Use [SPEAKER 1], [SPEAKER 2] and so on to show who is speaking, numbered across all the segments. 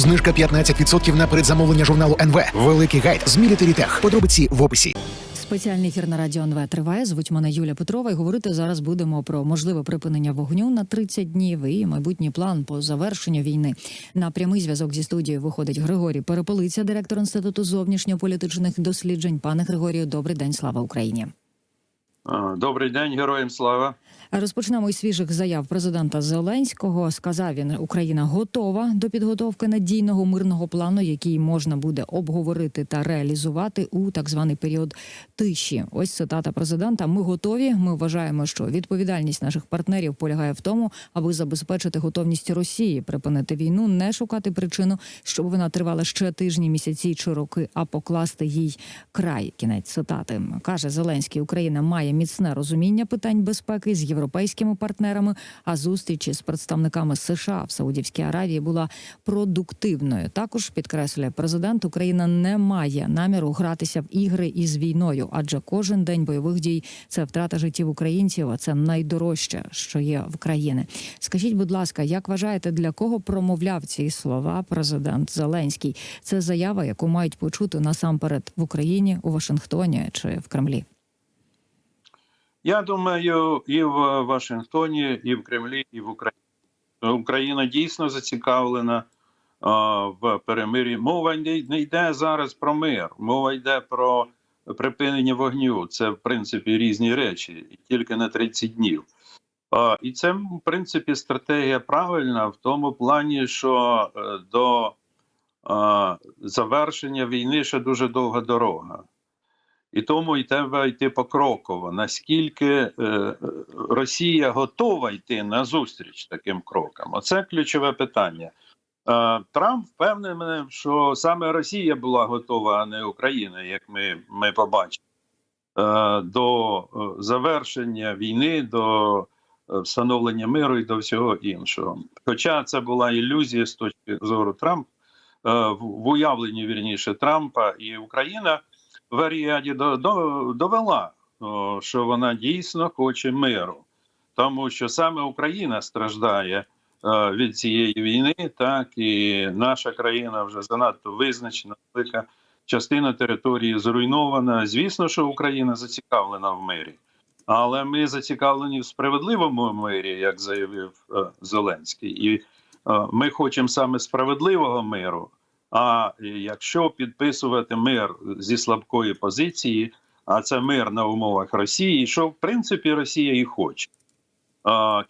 [SPEAKER 1] Знижка 15% на передзамовлення журналу НВ. Великий гайд з Military Tech. Подробиці в описі.
[SPEAKER 2] Спеціальний ефір на радіо НВ триває. Звуть мене Юля Петрова. І говорити зараз будемо про можливе припинення вогню на 30 днів і майбутній план по завершенню війни. На прямий зв'язок зі студією виходить Григорій Переполиця, директор інституту зовнішньополітичних досліджень. Пане Григорію, добрий день, слава Україні.
[SPEAKER 3] Добрий день, героям слава.
[SPEAKER 2] Розпочнемо із свіжих заяв президента Зеленського. Сказав він, Україна готова до підготовки надійного мирного плану, який можна буде обговорити та реалізувати у так званий період тиші. Ось цитата президента. Ми готові. Ми вважаємо, що відповідальність наших партнерів полягає в тому, аби забезпечити готовність Росії припинити війну, не шукати причину, щоб вона тривала ще тижні, місяці чи роки, а покласти їй край. Кінець цитати каже Зеленський. Україна має міцне розуміння питань безпеки з європейськими партнерами. А зустріч з представниками США в Саудівській Аравії була продуктивною. Також підкреслює президент, Україна не має наміру гратися в ігри із війною, адже кожен день бойових дій це втрата життів українців. А це найдорожче, що є в країни. Скажіть, будь ласка, як вважаєте, для кого промовляв ці слова президент Зеленський? Це заява, яку мають почути насамперед в Україні, у Вашингтоні чи в Кремлі?
[SPEAKER 3] Я думаю, і в Вашингтоні, і в Кремлі, і в Україні. Україна дійсно зацікавлена а, в перемир'ї. Мова не йде зараз про мир, мова йде про припинення вогню. Це в принципі різні речі, тільки на 30 днів. А, і це, в принципі, стратегія правильна в тому плані, що е, до а, завершення війни ще дуже довга дорога. І тому й треба йти покроково. Наскільки е, е, Росія готова йти на зустріч таким крокам? Оце ключове питання. Е, Трамп впевнений, що саме Росія була готова, а не Україна, як ми, ми побачимо, е, до е, завершення війни, до е, встановлення миру і до всього іншого. Хоча це була ілюзія з точки зору Трампа, е, в уявленні вірніше Трампа і Україна в Аріаді до, до, довела, що вона дійсно хоче миру, тому що саме Україна страждає е, від цієї війни, так і наша країна вже занадто визначена, велика частина території зруйнована. Звісно, що Україна зацікавлена в мирі, але ми зацікавлені в справедливому мирі, як заявив е, Зеленський, і е, ми хочемо саме справедливого миру. А якщо підписувати мир зі слабкої позиції, а це мир на умовах Росії, що в принципі Росія і хоче.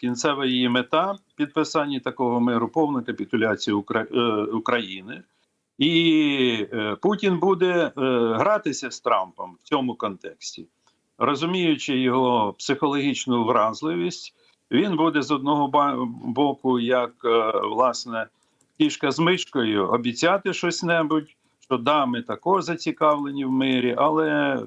[SPEAKER 3] Кінцева її мета підписання такого миру, повна капітуляція е, України, і е, Путін буде е, гратися з Трампом в цьому контексті, розуміючи його психологічну вразливість, він буде з одного боку, як е, власне кішка з мишкою обіцяти щось небудь, що да, ми також зацікавлені в мирі, але е,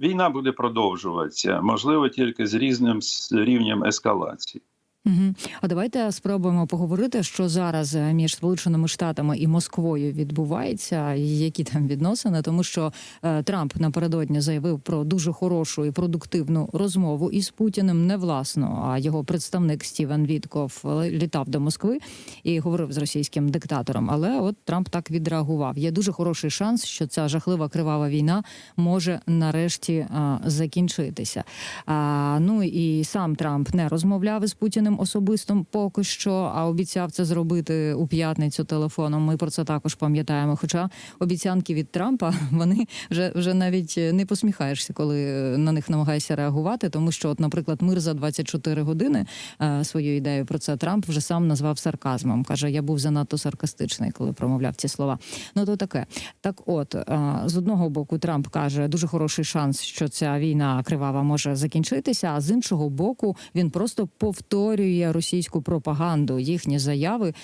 [SPEAKER 3] війна буде продовжуватися, можливо, тільки з різним рівнем ескалації.
[SPEAKER 2] Угу. А давайте спробуємо поговорити, що зараз е, між Сполученими Штатами і Москвою відбувається, які там відносини, тому що е, Трамп напередодні заявив про дуже хорошу і продуктивну розмову із Путіним, не власно, а його представник Стівен Вітков е, літав до Москви і говорив з російським диктатором. Але от Трамп так відреагував. Є дуже хороший шанс, що ця жахлива кривава війна може нарешті е, закінчитися. А, ну і сам Трамп не розмовляв із Путіним особисто поки що, а обіцяв це зробити у п'ятницю телефоном. Ми про це також пам'ятаємо. Хоча обіцянки від Трампа вони вже вже навіть не посміхаєшся, коли на них намагаєшся реагувати. Тому що, от, наприклад, мир за 24 години е, свою ідею про це Трамп вже сам назвав сарказмом. каже: я був занадто саркастичний, коли промовляв ці слова. Ну то таке. Так, от е, з одного боку, Трамп каже, дуже хороший шанс, що ця війна кривава може закінчитися. А з іншого боку, він просто повторює російську пропаганду, їхні заяви,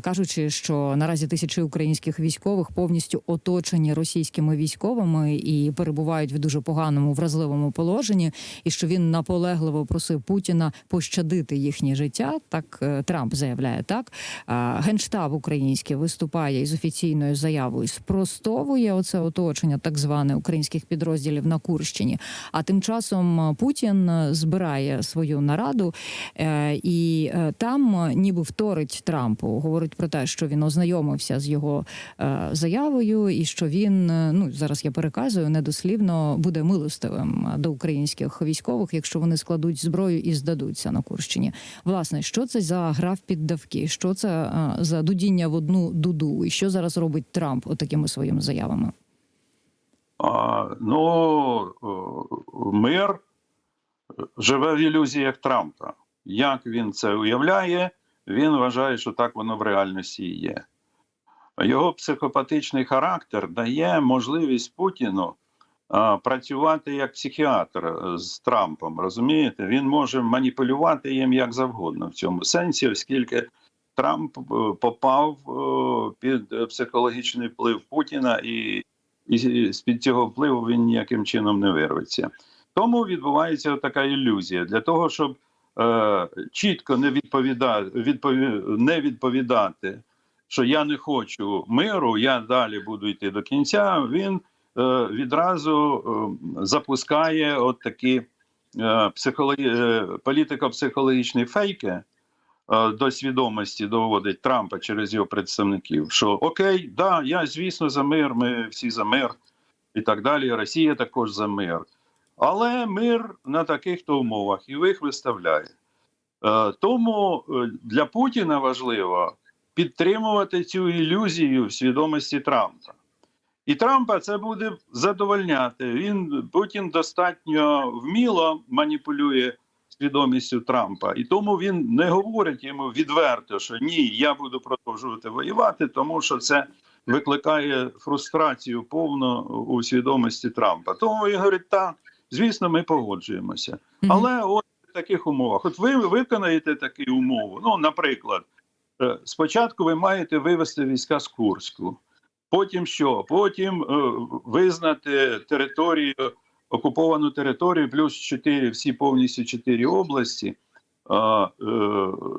[SPEAKER 2] кажучи, що наразі тисячі українських військових повністю оточені російськими військовими і перебувають в дуже поганому вразливому положенні, і що він наполегливо просив Путіна пощадити їхнє життя. Так е, Трамп заявляє так. Генштаб український виступає із офіційною заявою, спростовує оце оточення так зване українських підрозділів на Курщині. А тим часом Путін збирає свою нараду е, і е, там е, ніби вторить Трампу. Говорить про те, що він ознайомився з його е, заявою, і що він ну зараз я переказую недослівно буде милостивим до українських військових, якщо вони складуть зброю і здадуться на Курщині. Власне, що це за гра в піддавки? Що це за дудіння в одну дуду? І що зараз робить Трамп отакими своїми заявами?
[SPEAKER 3] А, ну, мир живе в ілюзіях Трампа. Як він це уявляє, він вважає, що так воно в реальності і є. Його психопатичний характер дає можливість Путіну а, працювати як психіатр з Трампом. Розумієте, він може маніпулювати їм як завгодно в цьому сенсі, оскільки Трамп е, попав е, під психологічний вплив Путіна і і з під цього впливу він ніяким чином не вирветься. Тому відбувається така ілюзія для того, щоб е, чітко не відповідати, відпові, не відповідати, що я не хочу миру, я далі буду йти до кінця. Він е, відразу е, запускає от такі е, психологі, е, політико-психологічні фейки. е, До свідомості доводить Трампа через його представників, що окей, да, я звісно за мир, ми всі за мир і так далі. Росія також за мир. Але мир на таких то умовах і їх виставляє. Е, Тому е, для Путіна важливо підтримувати цю ілюзію в свідомості Трампа. І Трампа це буде задовольняти. Він Путін достатньо вміло маніпулює свідомістю Трампа, і тому він не говорить йому відверто, що ні, я буду продовжувати воювати, тому що це викликає фрустрацію повну у свідомості Трампа. Тому він говорить, так, звісно, ми погоджуємося. Але от в таких умовах, от ви виконаєте таку умову. Ну, наприклад, е, спочатку ви маєте вивести війська з Курську. Потім що? Потім е, визнати територію, окуповану територію, плюс 4, всі повністю 4 області е,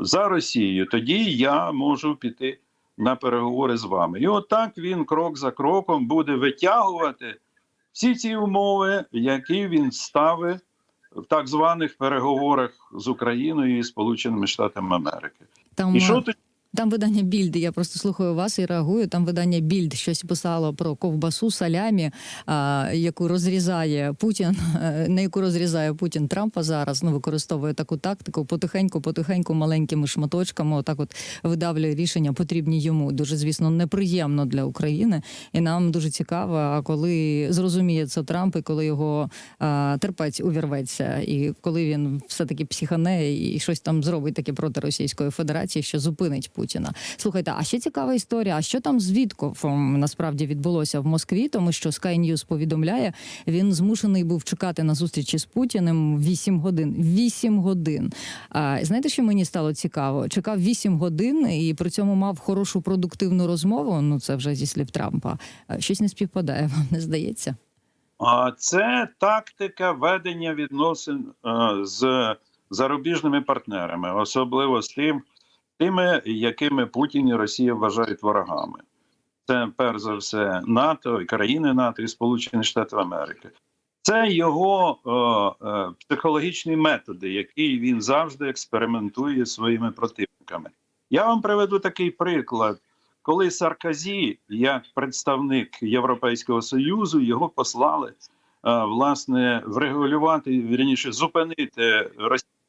[SPEAKER 3] за Росією. Тоді я можу піти на переговори з вами. І отак він крок за кроком буде витягувати всі ці умови, які він ставить в так званих переговорах з Україною і Сполученими Штатами Америки.
[SPEAKER 2] Там
[SPEAKER 3] І що тоді?
[SPEAKER 2] Там видання Більд, я просто слухаю вас і реагую. Там видання Більд щось писало про ковбасу салямі, а, яку розрізає Путін, е, на яку розрізає Путін Трампа зараз. Ну використовує таку тактику, потихеньку, потихеньку, маленькими шматочками. Отак, от видавлює рішення, потрібні йому. Дуже звісно, неприємно для України. І нам дуже цікаво, а коли зрозуміє це Трамп, і коли його а, терпець увірветься, і коли він все таки психане і щось там зробить таке проти Російської Федерації, що зупинить Путіна. Слухайте, а ще цікава історія. А що там з Віткофом насправді відбулося в Москві? Тому що Sky News повідомляє, він змушений був чекати на зустрічі з Путіним 8 годин. 8 годин. А знаєте, що мені стало цікаво? Чекав 8 годин і при цьому мав хорошу продуктивну розмову. Ну це вже зі слів Трампа. Щось не співпадає, вам не здається?
[SPEAKER 3] А це тактика ведення відносин е, з зарубіжними партнерами, особливо з тим, тими, якими Путін і Росія вважають ворогами. Це перш за все НАТО і країни НАТО і Сполучені Штати Америки. Це його е, е, психологічні методи, які він завжди експериментує своїми противниками. Я вам приведу такий приклад, коли Сарказі, як представник Європейського союзу, його послали е, власне врегулювати вірніше зупинити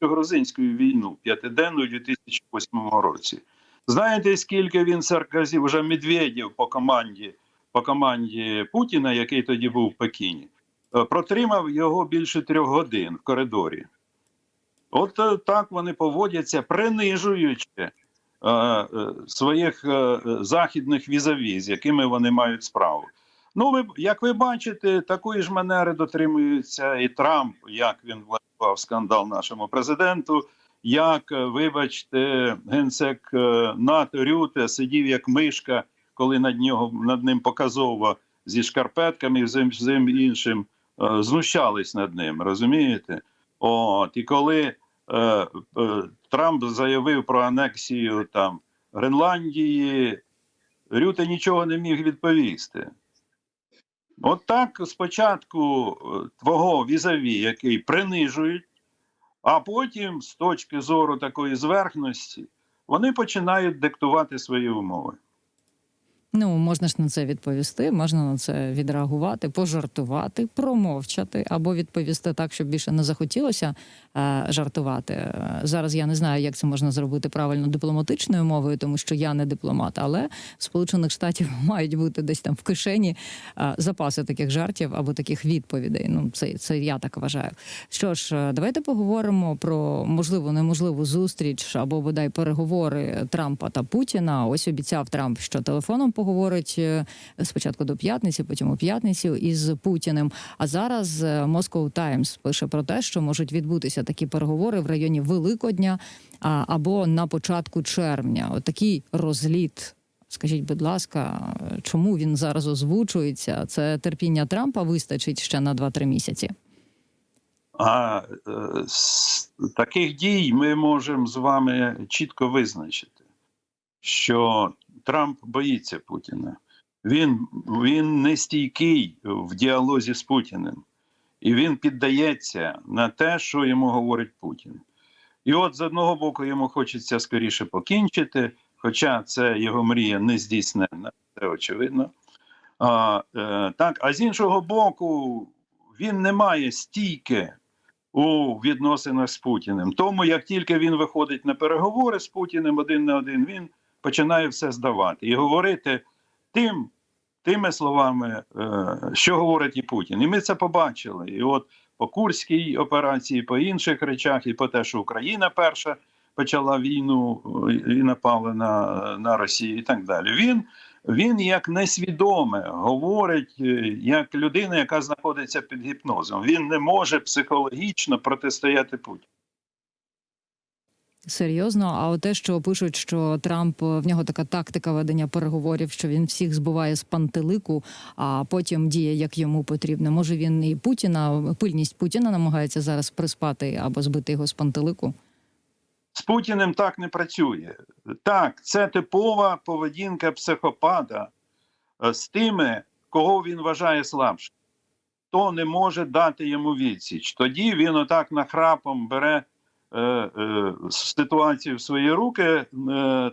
[SPEAKER 3] російсько-грузинську війну п'ятиденну у 2008 році. Знаєте, скільки він Сарказі вже Медведєв по команді по команді Путіна, який тоді був в Пекіні, е, протримав його більше трьох годин в коридорі. От е, так вони поводяться, принижуючи е, е, своїх е, західних візаві, з якими вони мають справу. Ну, ви як ви бачите, такої ж манери дотримується і Трамп, як він влаштував скандал нашому президенту. Як, е, вибачте, генсек е, НАТО Рюте сидів як мишка, коли над нього над ним показово зі шкарпетками і всім іншим е, знущались над ним, розумієте? От і коли е, е, Трамп заявив про анексію там Гренландії, Рюте нічого не міг відповісти. От так спочатку е, твого візаві, який принижують, А потім, з точки зору такої зверхності, вони починають диктувати свої умови.
[SPEAKER 2] Ну, можна ж на це відповісти, можна на це відреагувати, пожартувати, промовчати або відповісти так, щоб більше не захотілося е, жартувати. Е, Зараз я не знаю, як це можна зробити правильно дипломатичною мовою, тому що я не дипломат, але в Сполучених Штатів мають бути десь там в кишені е, запаси таких жартів або таких відповідей. Ну, це, це я так вважаю. Що ж, е, давайте поговоримо про можливу неможливу зустріч або бодай переговори Трампа та Путіна. Ось обіцяв Трамп, що телефоном поговорить е, спочатку до п'ятниці, потім у п'ятницю із Путіним. А зараз е, Moscow Times пише про те, що можуть відбутися такі переговори в районі Великодня або на початку червня. Отакий розліт. Скажіть, будь ласка, чому він зараз озвучується? Це терпіння Трампа вистачить ще на 2-3 місяці.
[SPEAKER 3] А е, з таких дій ми можемо з вами чітко визначити, що Трамп боїться Путіна. Він, він не стійкий в діалозі з Путіним, і він піддається на те, що йому говорить Путін. І от з одного боку йому хочеться скоріше покінчити, хоча це його мрія не здійснена, це очевидно. А, е, так, а з іншого боку, він не має стійки у відносинах з Путіним. Тому як тільки він виходить на переговори з Путіним один на один, він починає все здавати і говорити тим, тими словами, е, що говорить і Путін. І ми це побачили. І от по Курській операції, по інших речах, і по те, що Україна перша почала війну е, і напала на, на Росію, і так далі. Він він як несвідоме говорить, е, як людина, яка знаходиться під гіпнозом. Він не може психологічно протистояти Путіну.
[SPEAKER 2] Серйозно, а от те, що пишуть, що Трамп в нього така тактика ведення переговорів, що він всіх збиває з пантелику, а потім діє як йому потрібно. Може він і Путіна, пильність Путіна намагається зараз приспати або збити його з пантелику?
[SPEAKER 3] З Путіним так не працює. Так, це типова поведінка психопата е, з тими, кого він вважає слабшим. Хто не може дати йому відсіч. Тоді він отак нахрапом бере е, е, ситуацію в свої руки е,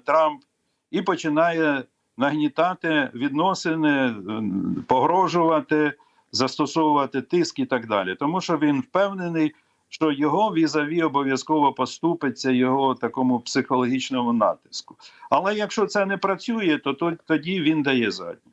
[SPEAKER 3] Трамп і починає нагнітати відносини, е, погрожувати, застосовувати тиск і так далі. Тому що він впевнений, що його візаві обов'язково поступиться його такому психологічному натиску. Але якщо це не працює, то тоді він дає задню.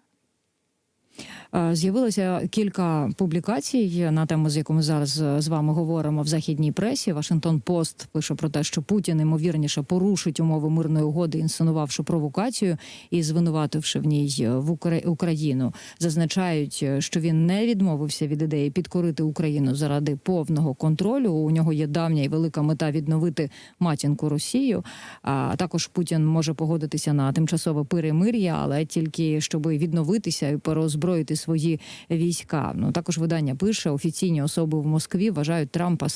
[SPEAKER 2] Е, З'явилося кілька публікацій на тему, з яку ми зараз е, з вами говоримо в західній пресі. Вашингтон Пост пише про те, що Путін ймовірніше порушить умови мирної угоди, інсценувавши провокацію і звинувативши в ній е, в Україну. Зазначають, е, що він не відмовився від ідеї підкорити Україну заради повного контролю. У нього є давня і велика мета відновити матінку Росію. А також Путін може погодитися на тимчасове перемир'я, але тільки щоб відновитися і переозброїти свої війська. Ну також видання пише офіційні особи в Москві вважають Трампа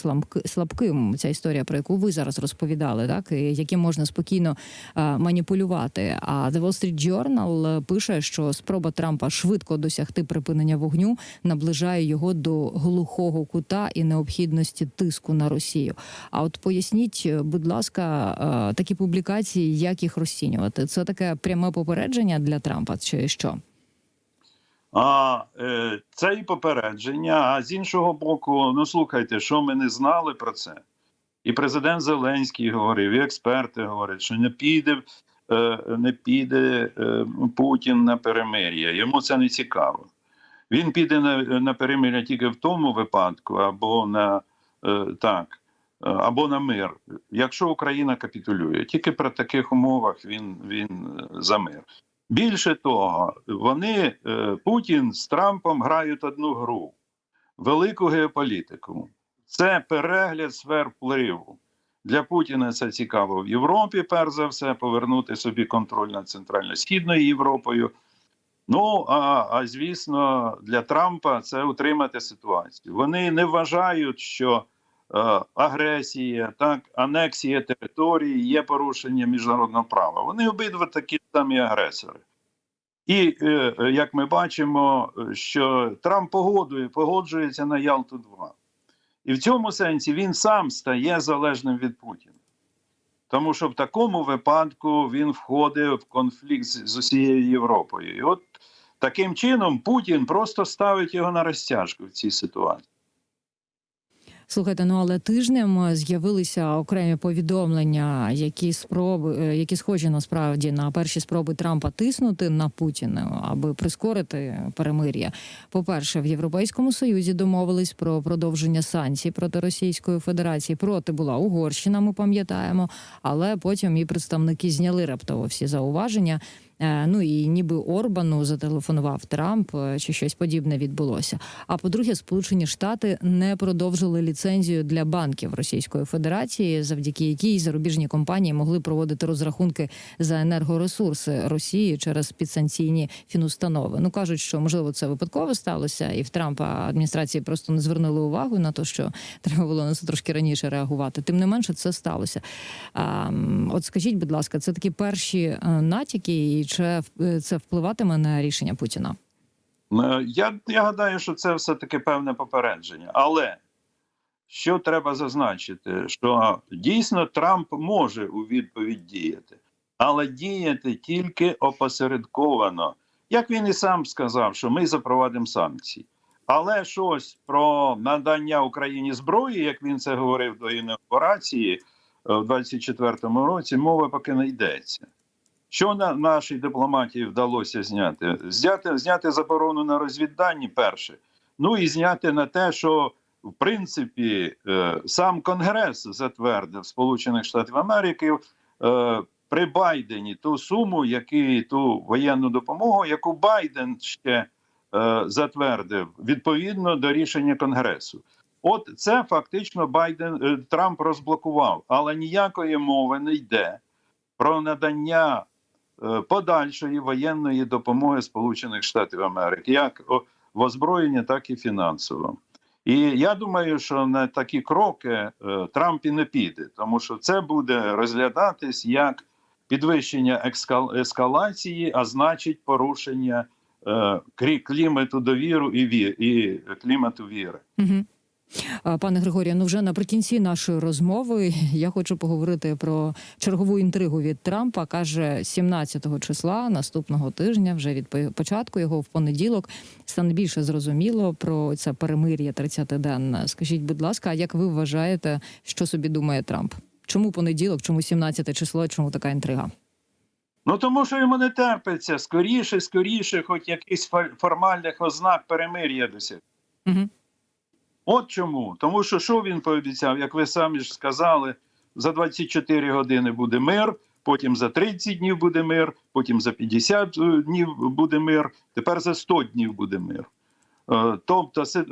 [SPEAKER 2] слабким. Ця історія, про яку ви зараз розповідали, так яким можна спокійно е, маніпулювати. А The Wall Street Journal пише, що спроба Трампа швидко досягти припинення вогню наближає його до глухого кута і необхідності тиску на Росію. А от поясніть, будь ласка, такі публікації, як їх розцінювати? Це таке пряме попередження для Трампа, чи що?
[SPEAKER 3] А е, це і попередження. А з іншого боку, ну слухайте, що ми не знали про це. І президент Зеленський говорив, і експерти говорять, що не піде, е, не піде е, Путін на перемир'я. Йому це не цікаво. Він піде на, на перемир'я тільки в тому випадку, або на е, так, або на мир, якщо Україна капітулює. Тільки при таких умовах він, він е, за мир. Більше того, вони е, Путін з Трампом грають одну гру велику геополітику. Це перегляд сфер впливу. Для Путіна це цікаво в Європі, перш за все, повернути собі контроль над Центрально-Східною Європою. Ну а, а звісно, для Трампа це утримати ситуацію. Вони не вважають, що агресія, так, анексія території є порушення міжнародного права. Вони обидва такі самі агресори. І е, е, як ми бачимо, е, що Трамп погодує, погоджується на Ялту 2 І в цьому сенсі він сам стає залежним від Путіна. Тому що в такому випадку він входить в конфлікт з усією Європою. І от таким чином Путін просто ставить його на розтяжку в цій ситуації.
[SPEAKER 2] Слухайте, ну але тижнем е, з'явилися окремі повідомлення, які спроби, е, які схожі насправді на перші спроби Трампа тиснути на Путіна, аби прискорити перемир'я. По-перше, в Європейському Союзі домовились про продовження санкцій проти Російської Федерації. Проти була Угорщина, ми пам'ятаємо, але потім і представники зняли раптово всі зауваження. Е, Ну і ніби Орбану зателефонував Трамп е, чи щось подібне відбулося. А по-друге, Сполучені Штати не продовжили ліцензію для банків Російської Федерації, завдяки якій зарубіжні компанії могли проводити розрахунки за енергоресурси Росії через підсанкційні фінустанови. Ну кажуть, що можливо це випадково сталося, і в Трампа адміністрації просто не звернули увагу на те, що треба було на це трошки раніше реагувати. Тим не менше, це сталося. От скажіть, будь ласка, це такі перші е, натяки, і чи е, це впливатиме на рішення Путіна?
[SPEAKER 3] Е, Я, я гадаю, що це все-таки певне попередження. Але що треба зазначити, що дійсно Трамп може у відповідь діяти, але діяти тільки опосередковано. Як він і сам сказав, що ми запровадимо санкції. Але щось про надання Україні зброї, як він це говорив до інаугурації е, в 24-му році, мова поки не йдеться. Що на нашій дипломатії вдалося зняти? Зняти, зняти заборону на розвіддані перше. Ну і зняти на те, що в принципі е, сам Конгрес затвердив Сполучених Штатів Америки е, при Байдені ту суму, які, ту воєнну допомогу, яку Байден ще е, затвердив відповідно до рішення Конгресу. От це фактично Байден Трамп розблокував, але ніякої мови не йде про надання подальшої воєнної допомоги Сполучених Штатів Америки, як в озброєнні, так і фінансово. І я думаю, що на такі кроки е, Трамп і не піде, тому що це буде розглядатись як підвищення ескалації, а значить порушення е, клімату довіру і клімату віри.
[SPEAKER 2] Угу. Пане Григорію, ну вже наприкінці нашої розмови я хочу поговорити про чергову інтригу від Трампа. каже 17 числа наступного тижня, вже від початку його в понеділок, стане більше зрозуміло про це перемир'я 30-денне. Скажіть, будь ласка, а як ви вважаєте, що собі думає Трамп? Чому понеділок, чому 17 число, чому така інтрига?
[SPEAKER 3] Ну тому що йому не терпиться скоріше, скоріше, хоч якихось фо- формальних ознак перемир'я досягти.
[SPEAKER 2] Угу.
[SPEAKER 3] От чому? Тому що що він пообіцяв, як ви самі ж сказали, за 24 години буде мир, потім за 30 днів буде мир, потім за 50 днів буде мир, тепер за 100 днів буде мир. Е, Тобто, це-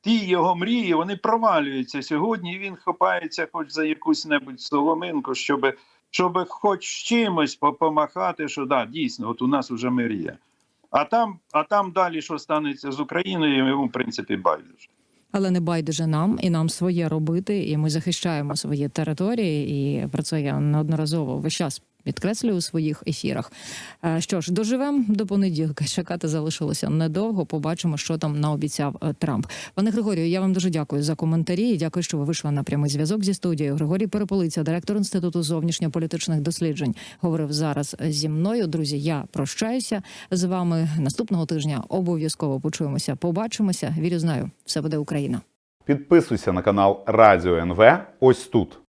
[SPEAKER 3] ті його мрії вони провалюються сьогодні, і він хапається хоч за якусь небудь соломинку, щоб, щоб хоч чимось помахати, що да, дійсно, от у нас вже мир є. А там, а там далі, що станеться з Україною, йому, в принципі, байдуже.
[SPEAKER 2] Але не байдуже нам, і нам своє робити, і ми захищаємо свої території. І про це я неодноразово весь час підкреслюю у своїх ефірах. Е, Що ж, доживемо до понеділка. Чекати залишилося недовго. Побачимо, що там наобіцяв е, Трамп. Пане Григорію, я вам дуже дякую за коментарі. і Дякую, що ви вийшли на прямий зв'язок зі студією. Григорій Переполиця, директор інституту зовнішньополітичних досліджень, говорив зараз зі мною. Друзі, я прощаюся з вами наступного тижня. Обов'язково почуємося. Побачимося. Вірю, знаю, все буде Україна.
[SPEAKER 4] Підписуйся на канал Радіо НВ ось тут.